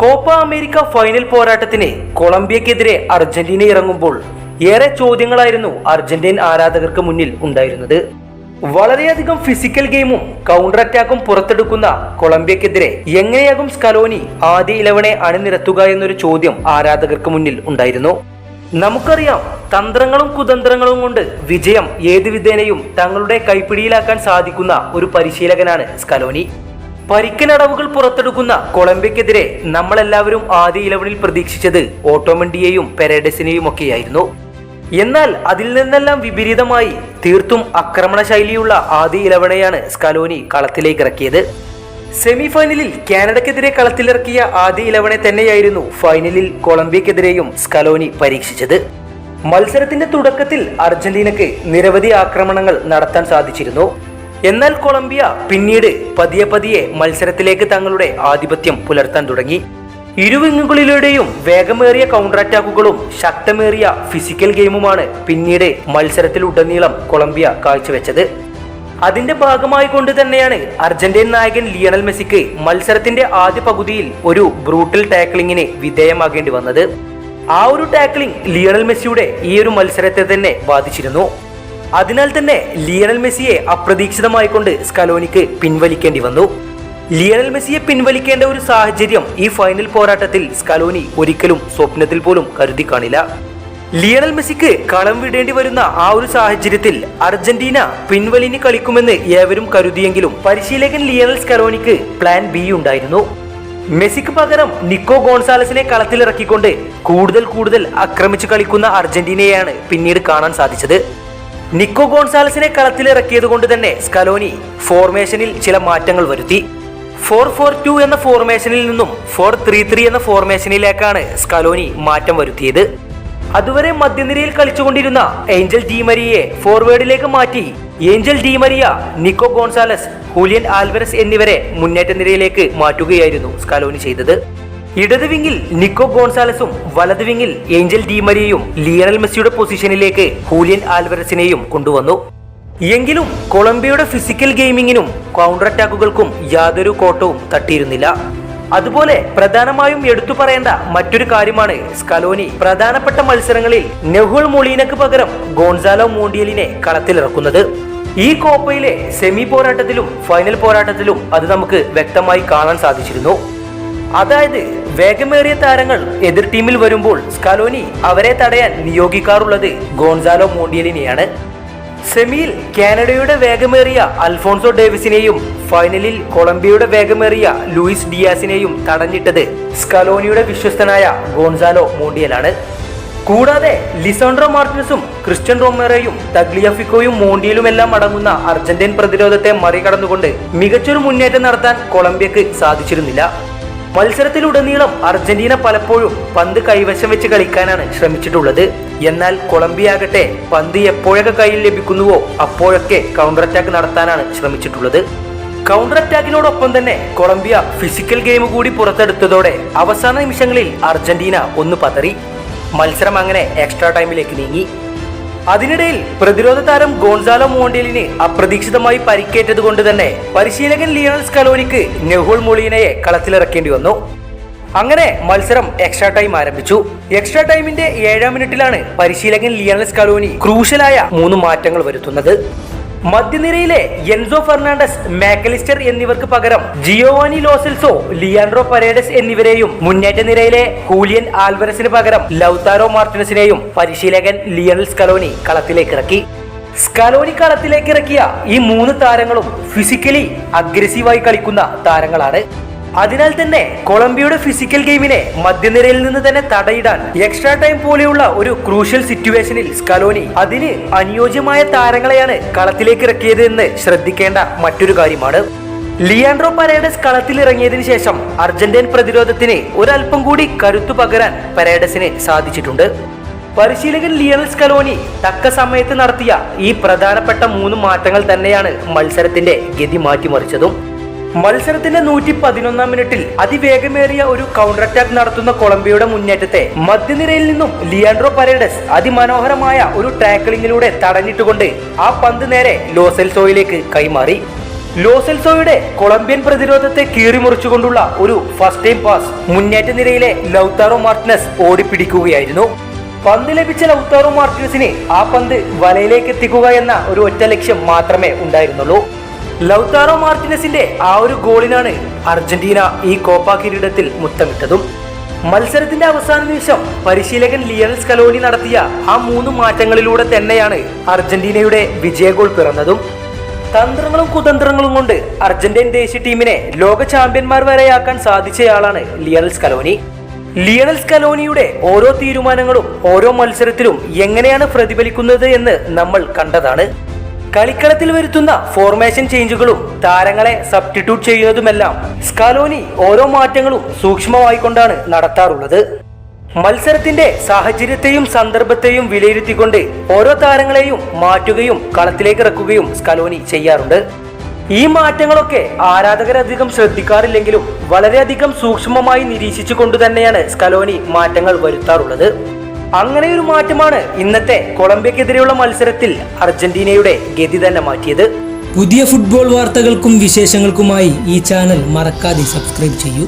Copa America final പോരാട്ടത്തിന് കൊളംബിയക്കെതിരെ Argentina ഇറങ്ങുമ്പോൾ ഏറെ ചോദ്യങ്ങളായിരുന്നു അർജന്റീൻ ആരാധകർക്ക് മുന്നിൽ ഉണ്ടായിരുന്നത്. വളരെയധികം ഫിസിക്കൽ ഗെയിമും കൗണ്ടർ അറ്റാക്കും പുറത്തെടുക്കുന്ന കൊളംബിയക്കെതിരെ എങ്ങനെയാകും സ്കലോനി ആദ്യ ഇലവനെ അണിനിരത്തുക എന്നൊരു ചോദ്യം ആരാധകർക്ക് മുന്നിൽ ഉണ്ടായിരുന്നു. നമുക്കറിയാം തന്ത്രങ്ങളും കുതന്ത്രങ്ങളും കൊണ്ട് വിജയം ഏത് വിധേനയും തങ്ങളുടെ കൈപ്പിടിയിലാക്കാൻ സാധിക്കുന്ന ഒരു പരിശീലകനാണ് സ്കലോനി. പരിക്കനടവുകൾ പുറത്തെടുക്കുന്ന കൊളംബിയക്കെതിരെ നമ്മളെല്ലാവരും ആദ്യ ഇലവനിൽ പ്രതീക്ഷിച്ചത് ഓട്ടോമണ്ടിയെയും പെരേഡസിനെയും ഒക്കെയായിരുന്നു എന്നാൽ അതിൽ നിന്നെല്ലാം വിപരീതമായി തീർത്തും ആക്രമണ ശൈലിയുള്ള ആദ്യ ഇലവനെയാണ് സ്കലോനി കളത്തിലേക്ക് ഇറക്കിയത്. സെമി ഫൈനലിൽ കാനഡക്കെതിരെ കളത്തിലിറക്കിയ ആദ്യ ഇലവനെ തന്നെയായിരുന്നു ഫൈനലിൽ കൊളംബിയക്കെതിരെയും സ്കലോനി പരീക്ഷിച്ചത്. മത്സരത്തിന്റെ തുടക്കത്തിൽ അർജന്റീനക്ക് നിരവധി ആക്രമണങ്ങൾ നടത്താൻ സാധിച്ചിരുന്നു. എന്നാൽ കൊളംബിയ പിന്നീട് പതിയെ പതിയെ മത്സരത്തിലേക്ക് തങ്ങളുടെ ആധിപത്യം പുലർത്താൻ തുടങ്ങി. ഇരുവിങ്ങുകളിലൂടെയും വേഗമേറിയ കൗണ്ടർ അറ്റാക്കുകളും ശക്തമേറിയ ഫിസിക്കൽ ഗെയിമുമാണ് പിന്നീട് മത്സരത്തിലുടനീളം കൊളംബിയ കാഴ്ചവെച്ചത്. അതിന്റെ ഭാഗമായി കൊണ്ട് തന്നെയാണ് അർജന്റീൻ നായകൻ ലിയണൽ മെസ്സിക്ക് മത്സരത്തിന്റെ ആദ്യ പകുതിയിൽ ഒരു ബ്രൂട്ടൽ ടാക്ലിങ്ങിന് വിധേയമാകേണ്ടി വന്നത്. ആ ഒരു ടാക്ലിംഗ് ലിയണൽ മെസ്സിയുടെ ഈ ഒരു മത്സരത്തെ തന്നെ ബാധിച്ചിരുന്നു. അതിനാൽ തന്നെ ലിയണൽ മെസ്സിയെ അപ്രതീക്ഷിതമായി കൊണ്ട് സ്കലോനിക്ക് പിൻവലിക്കേണ്ടി വന്നു. ലിയണൽ മെസ്സിയെ പിൻവലിക്കേണ്ട ഒരു സാഹചര്യം ഈ ഫൈനൽ പോരാട്ടത്തിൽ സ്കലോനി ഒരിക്കലും സ്വപ്നത്തിൽ പോലും കരുതി കാണില്ല. ലിയണൽ മെസ്സിക്ക് കളം വിടേണ്ടി വരുന്ന ആ ഒരു സാഹചര്യത്തിൽ അർജന്റീന പിൻവലിന് കളിക്കുമെന്ന് ഏവരും കരുതിയെങ്കിലും പരിശീലകൻ ലിയണൽ സ്കലോനിക്ക് പ്ലാൻ ബി ഉണ്ടായിരുന്നു. മെസ്സിക്ക് പകരം നിക്കോ ഗോൺസാലസിനെ കളത്തിലിറക്കിക്കൊണ്ട് കൂടുതൽ കൂടുതൽ ആക്രമിച്ചു കളിക്കുന്ന അർജന്റീനയെയാണ് പിന്നീട് കാണാൻ സാധിച്ചത്. നിക്കോ ഗോൺസാലസിനെ കളത്തിലിറക്കിയത് കൊണ്ട് തന്നെ സ്കലോനി ഫോർമേഷനിൽ ചില മാറ്റങ്ങൾ വരുത്തി. ഫോർ ഫോർ ടു എന്ന ഫോർമേഷനിൽ നിന്നും ഫോർ ത്രീ ത്രീ എന്ന ഫോർമേഷനിലേക്കാണ് സ്കലോനി മാറ്റം വരുത്തിയത്. അതുവരെ മധ്യനിരയിൽ കളിച്ചുകൊണ്ടിരുന്ന ഏഞ്ചൽ ഡിമരിയെ ഫോർവേഡിലേക്ക് മാറ്റി. Angel Di Maria Nico Gonzalez Julian Alvarez എന്നിവരെ മുന്നേറ്റ നിരയിലേക്ക് മാറ്റുകയായിരുന്നു സ്കലോനി ചെയ്തത്. ഇടത് വിങ്ങിൽ നിക്കോ ഗോൺസാലസും വലത് വിങ്ങിൽ ഏഞ്ചൽ ഡീമരിയെയും ലിയണൽ മെസ്സിയുടെ പൊസിഷനിലേക്ക് ഹൂലിയൻ ആൽവരസിനെയും കൊണ്ടുവന്നു. എങ്കിലും കൊളംബിയയുടെ ഫിസിക്കൽ ഗെയിമിങ്ങിനും കൗണ്ടർ അറ്റാക്കുകൾക്കും യാതൊരു കോട്ടവും തട്ടിയിരുന്നില്ല. അതുപോലെ പ്രധാനമായും എടുത്തു പറയേണ്ട മറ്റൊരു കാര്യമാണ് സ്കലോനി. പ്രധാനപ്പെട്ട മത്സരങ്ങളിൽ നെഹുൾ മൊളീനക്ക് പകരം ഗോൺസാലോ മോണ്ടിയലിനെ കളത്തിലിറക്കുന്നത്. ഈ കോപ്പയിലെ സെമി പോരാട്ടത്തിലും ഫൈനൽ പോരാട്ടത്തിലും അത് നമുക്ക് വ്യക്തമായി കാണാൻ സാധിച്ചിരുന്നു. അതായത് വേഗമേറിയ താരങ്ങൾ എതിർ ടീമിൽ വരുമ്പോൾ സ്കലോനി അവരെ തടയാൻ നിയോഗിക്കാറുള്ളത് ഗോൺസാലോ മോണ്ടിയലിനെയാണ്. സെമിയിൽ കാനഡയുടെ വേഗമേറിയ അൽഫോൺസോ ഡേവിസിനെയും ഫൈനലിൽ കൊളംബിയയുടെ വേഗമേറിയ ലൂയിസ് ഡിയാസിനെയും തടഞ്ഞിട്ടത് സ്കലോനിയുടെ വിശ്വസ്തനായ ഗോൺസാലോ മോണ്ടിയലാണ്. കൂടാതെ ലിസോൺഡ്രോ മാർട്ടിനസും ക്രിസ്ത്യൻ റോമേറയും തഗ്ലിയഫിക്കോയും മോണ്ടിയലുമെല്ലാം അടങ്ങുന്ന അർജന്റീൻ പ്രതിരോധത്തെ മറികടന്നുകൊണ്ട് മികച്ചൊരു മുന്നേറ്റം നടത്താൻ കൊളംബിയക്ക് സാധിച്ചിരുന്നില്ല. മത്സരത്തിലുടനീളം അർജന്റീന പലപ്പോഴും പന്ത് കൈവശം വെച്ച് കളിക്കാനാണ് ശ്രമിച്ചിട്ടുള്ളത്. എന്നാൽ കൊളംബിയ ആകട്ടെ പന്ത് എപ്പോഴൊക്കെ കയ്യിൽ ലഭിക്കുന്നുവോ അപ്പോഴൊക്കെ കൗണ്ടർ അറ്റാക്ക് നടത്താനാണ് ശ്രമിച്ചിട്ടുള്ളത്. കൗണ്ടർ അറ്റാക്കിനോടൊപ്പം തന്നെ കൊളംബിയ ഫിസിക്കൽ ഗെയിം കൂടി പുറത്തെടുത്തതോടെ അവസാന നിമിഷങ്ങളിൽ അർജന്റീന ഒന്ന് പതറി. മത്സരം അങ്ങനെ എക്സ്ട്രാ ടൈമിലേക്ക് നീങ്ങി. അതിനിടയിൽ പ്രതിരോധ താരം ഗോൺസാലോ മോണ്ടേലിന് അപ്രതീക്ഷിതമായി പരിക്കേറ്റത് കൊണ്ട് തന്നെ പരിശീലകൻ ലിയണൽ സ്കലോനിക്ക് നെഹുൾ മൊളീനയെ കളത്തിലിറക്കേണ്ടി വന്നു. അങ്ങനെ മത്സരം എക്സ്ട്രാ ടൈം ആരംഭിച്ചു. എക്സ്ട്രാ ടൈമിന്റെ ഏഴാം മിനിറ്റിലാണ് പരിശീലകൻ ലിയണൽ കലോനി ക്രൂഷ്യലായ മൂന്ന് മാറ്റങ്ങൾ വരുത്തുന്നത്. മധ്യനിരയിലെ എൻസോ ഫെർണാണ്ടസ് മാക്കലിസ്റ്റർ എന്നിവർക്ക് പകരം ജിയോവാനി ലോസെൽസോ ലിയാൻഡ്രോ പരേഡസ് എന്നിവരെയും മുന്നേറ്റ നിരയിലെ ഹൂലിയൻ ആൽവരസിന് പകരം ലൗതാരോ മാർട്ടിനസിനെയും പരിശീലകൻ ലിയണൽ സ്കലോനി കളത്തിലേക്ക് ഇറക്കി. സ്കലോനി കളത്തിലേക്ക് ഇറക്കിയ ഈ മൂന്ന് താരങ്ങളും ഫിസിക്കലി അഗ്രസീവായി കളിക്കുന്ന താരങ്ങളാണ്. അതിനാൽ തന്നെ കൊളംബിയയുടെ ഫിസിക്കൽ ഗെയിമിനെ മധ്യനിരയിൽ നിന്ന് തന്നെ തടയിടാൻ എക്സ്ട്രാ ടൈം പോലെയുള്ള ഒരു ക്രൂഷ്യൽ സിറ്റുവേഷനിൽ സ്കലോനി അതിന് അനുയോജ്യമായ താരങ്ങളെയാണ് കളത്തിലേക്ക് ഇറക്കിയത് എന്ന് ശ്രദ്ധിക്കേണ്ട മറ്റൊരു കാര്യമാണ്. ലിയാൻഡ്രോ പരേഡസ് കളത്തിലിറങ്ങിയതിനു ശേഷം അർജന്റീൻ പ്രതിരോധത്തിന് ഒരല്പം കൂടി കരുത്തു പകരാൻ പരേഡസിന് സാധിച്ചിട്ടുണ്ട്. പരിശീലകൻ ലിയണൽ സ്കലോനി തക്ക സമയത്ത് നടത്തിയ ഈ പ്രധാനപ്പെട്ട മൂന്ന് മാറ്റങ്ങൾ തന്നെയാണ് മത്സരത്തിന്റെ ഗതി മാറ്റിമറിച്ചതും. മത്സരത്തിന്റെ നൂറ്റി പതിനൊന്നാം മിനിറ്റിൽ അതിവേഗമേറിയ ഒരു കൗണ്ടർ അറ്റാക്ക് നടത്തുന്ന കൊളംബിയയുടെ മുന്നേറ്റത്തെ മധ്യനിരയിൽ നിന്നും ലിയാൻഡ്രോ പരേഡസ് അതിമനോഹരമായ ഒരു ടാക്കിളിങ്ങിലൂടെ തടഞ്ഞിട്ടുകൊണ്ട് ആ പന്ത് നേരെ ലോസെൽസോയിലേക്ക് കൈമാറി. ലോസെൽസോയുടെ കൊളംബിയൻ പ്രതിരോധത്തെ കീറിമുറിച്ചുകൊണ്ടുള്ള ഒരു ഫസ്റ്റ് ടൈം പാസ് മുന്നേറ്റ നിരയിലെ ലൗത്താറോ മാർട്ടിനസ് ഓടിപ്പിടിക്കുകയായിരുന്നു. പന്ത് ലഭിച്ച ലൗത്താറോ മാർട്ടിനസിന് ആ പന്ത് വലയിലേക്ക് എത്തിക്കുക എന്ന ഒരു ഒറ്റ ലക്ഷ്യം മാത്രമേ ഉണ്ടായിരുന്നുള്ളൂ. ലൗത്താറോ മാർട്ടിനസിന്റെ ആ ഒരു ഗോളിനാണ് അർജന്റീന ഈ കോപ്പ കിരീടത്തിൽ മുത്തമിട്ടതും. മത്സരത്തിന്റെ അവസാന നിമിഷം പരിശീലകൻ ലിയണൽ സ്കലോനി നടത്തിയ ആ മൂന്ന് മാറ്റങ്ങളിലൂടെ തന്നെയാണ് അർജന്റീനയുടെ വിജയ ഗോൾ പിറന്നതും. തന്ത്രങ്ങളും കുതന്ത്രങ്ങളും കൊണ്ട് അർജന്റീൻ ദേശീയ ടീമിനെ ലോക ചാമ്പ്യന്മാർ വരെയാക്കാൻ സാധിച്ചയാളാണ് ലിയണൽ സ്കലോനി. ലിയണൽ സ്കലോനിയുടെ ഓരോ തീരുമാനങ്ങളും ഓരോ മത്സരത്തിലും എങ്ങനെയാണ് പ്രതിഫലിക്കുന്നത് എന്ന് നമ്മൾ കണ്ടതാണ്. കളിക്കളത്തിൽ വരുത്തുന്ന ഫോർമേഷൻ ചേഞ്ചുകളും താരങ്ങളെ സബ്സ്റ്റിറ്റ്യൂട്ട് ചെയ്യുന്നതുമെല്ലാം സ്കലോനി ഓരോ മാറ്റങ്ങളും സൂക്ഷ്മമായി കൊണ്ടാണ് നടത്താറുള്ളത്. മത്സരത്തിന്റെ സാഹചര്യത്തെയും സന്ദർഭത്തെയും വിലയിരുത്തിക്കൊണ്ട് ഓരോ താരങ്ങളെയും മാറ്റുകയും കളത്തിലേക്ക് ഇറക്കുകയും സ്കലോനി ചെയ്യാറുണ്ട്. ഈ മാറ്റങ്ങളൊക്കെ ആരാധകരധികം ശ്രദ്ധിക്കാറില്ലെങ്കിലും വളരെയധികം സൂക്ഷ്മമായി നിരീക്ഷിച്ചുകൊണ്ട് തന്നെയാണ് സ്കലോനി മാറ്റങ്ങൾ വരുത്താറുള്ളത്. അങ്ങനെ ഒരു മാറ്റമാണ് ഇന്നത്തെ കൊളംബിയക്കെതിരെയുള്ള മത്സരത്തിൽ അർജന്റീനയുടെ ഗതി തന്നെ മാറ്റിയത്. പുതിയ ഫുട്ബോൾ വാർത്തകൾക്കും വിശേഷങ്ങൾക്കുമായി ഈ ചാനൽ മറക്കാതെ സബ്സ്ക്രൈബ് ചെയ്യൂ.